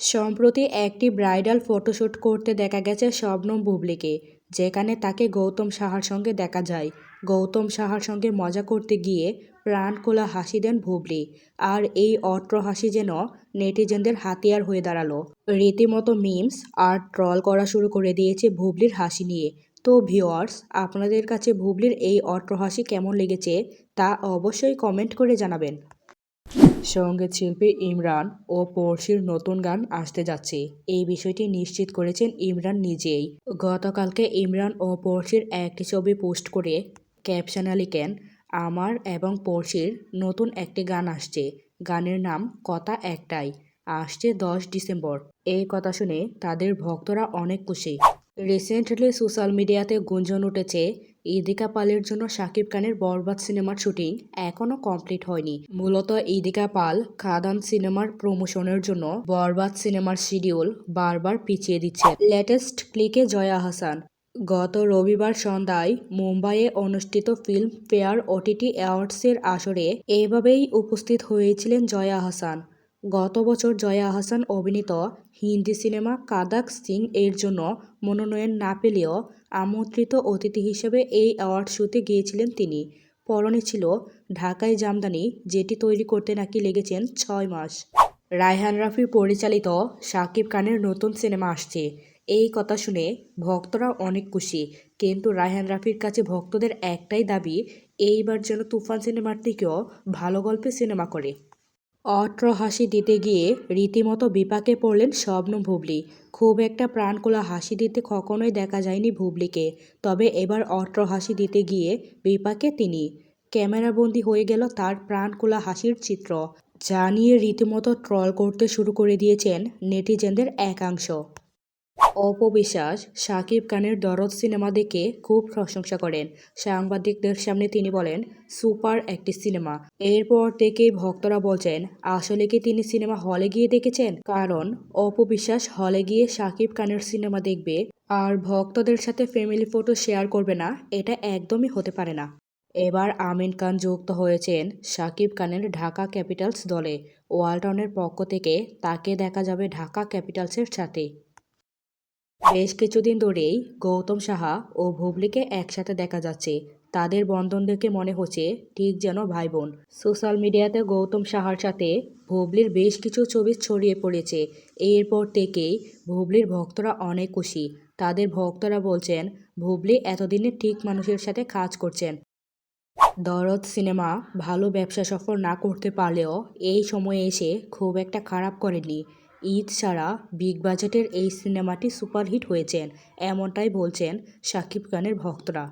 সম্প্রতি একটি bridal photoshoot করতে দেখা গেছে শবনম বুবলিকে, যেখানে তাকে গৌতম সাহার সঙ্গে দেখা যায়। গৌতম সাহার সঙ্গে মজা করতে গিয়ে প্রাণ খোলা হাসি দেন ভুবলি আর এই অট্র হাসি যেন নেটিজেনদের হাতিয়ার হয়ে দাঁড়াল। রীতিমতো মিমস আর ট্রল করা শুরু করে দিয়েছে ভুবলির হাসি নিয়ে। তো ভিওয়ার্স আপনাদের কাছে ভুবলির এই অট্র হাসি কেমন লেগেছে তা অবশ্যই কমেন্ট করে জানাবেন। সংগীত শিল্পী ইমরান ও পড়শির নতুন গান আসতে যাচ্ছে। এই বিষয়টি নিশ্চিত করেছেন ইমরান নিজেই। গতকালকে ইমরান ও পড়শির একটি ছবি পোস্ট করে ক্যাপশনে লিখেন, আমার এবং পড়শির নতুন একটি গান আসছে। গানের নাম কথা একটাই, আসছে দশ ডিসেম্বর। এই কথা শুনে তাদের ভক্তরা অনেক খুশি। রিসেন্টলি সোশ্যাল মিডিয়াতে গুঞ্জন উঠেছে ইদিকা পালের জন্য শাকিব খানের বরবাদ সিনেমার শুটিং এখনও কমপ্লিট হয়নি। মূলত ইদিকা পাল খাদান সিনেমার প্রমোশনের জন্য বরবাদ সিনেমার শিডিউল বারবার পিছিয়ে দিচ্ছে। লেটেস্ট ক্লিকে জয়া হাসান। গত রবিবার সন্ধ্যায় মুম্বাইয়ে অনুষ্ঠিত ফিল্ম ফেয়ার ওটিটি অ্যাওয়ার্ডসের আসরে এভাবেই উপস্থিত হয়েছিলেন জয়া হাসান। গত বছর জয়া আহসান অভিনীত হিন্দি সিনেমা কাদাক সিং এর জন্য মনোনয়ন না পেলেও আমন্ত্রিত অতিথি হিসেবে এই অ্যাওয়ার্ড শোতে গিয়েছিলেন তিনি। পরনে ছিল ঢাকায় জামদানি, যেটি তৈরি করতে নাকি লেগেছেন ছয় মাস। রায়হান রাফি পরিচালিত শাকিব খানের নতুন সিনেমা আসছে। এই কথা শুনে ভক্তরা অনেক খুশি। কিন্তু রায়হান রাফির কাছে ভক্তদের একটাই দাবি, এইবার যেন তুফান সিনেমার থেকেও ভালো গল্পে সিনেমা করে। অট্র হাসি দিতে গিয়ে রীতিমতো বিপাকে পড়লেন স্বপ্ন ভুবলি খুব একটা প্রাণকোলা হাসি দিতে কখনোই দেখা যায়নি ভুবলিকে তবে এবার অট্র হাসি দিতে গিয়ে বিপাকে তিনি। ক্যামেরাবন্দি হয়ে গেল তার প্রাণকোলা হাসির চিত্র। যা নিয়ে রীতিমতো ট্রল করতে শুরু করে দিয়েছেন নেটিজেনদের একাংশ। অপবিশ্বাস শাকিব খানের দরদ সিনেমা দেখে খুব প্রশংসা করেন। সাংবাদিকদের সামনে তিনি বলেন, সুপার একটি সিনেমা। এরপর থেকেই ভক্তরা বলছেন, আসলে কি তিনি সিনেমা হলে গিয়ে দেখেছেন? কারণ অপবিশ্বাস হলে গিয়ে শাকিব খানের সিনেমা দেখবে, আর ভক্তদের সাথে ফ্যামিলি ফটো শেয়ার করবে না, এটা একদমই হতে পারে না। এবার আমিন খান যুক্ত হয়েছেন শাকিব খানের ঢাকা ক্যাপিটালস দলে। ওয়ালটনের পক্ষ থেকে তাকে দেখা যাবে ঢাকা ক্যাপিটালসের সাথে। বেশ কিছুদিন ধরেই গৌতম সাহা ও ভুবলিকে একসাথে দেখা যাচ্ছে। তাদের বন্ধন দেখে মনে হচ্ছে ঠিক যেন ভাই বোন সোশ্যাল মিডিয়াতে গৌতম সাহার সাথে ভুবলির বেশ কিছু ছবি ছড়িয়ে পড়েছে। এরপর থেকেই ভুবলির ভক্তরা অনেক খুশি। তাদের ভক্তরা বলছেন, ভুবলি এতদিনে ঠিক মানুষের সাথে কাজ করছেন। দরদ সিনেমা ভালো ব্যবসা সফল না করতে পারলেও এই সময়ে এসে খুব একটা খারাপ করেনি ঈদ ছাড়া বিগ বাজেটের এই সিনেমাটি সুপারহিট হয়েছেন এমনটাই বলছেন শাকিব খানের ভক্তরা।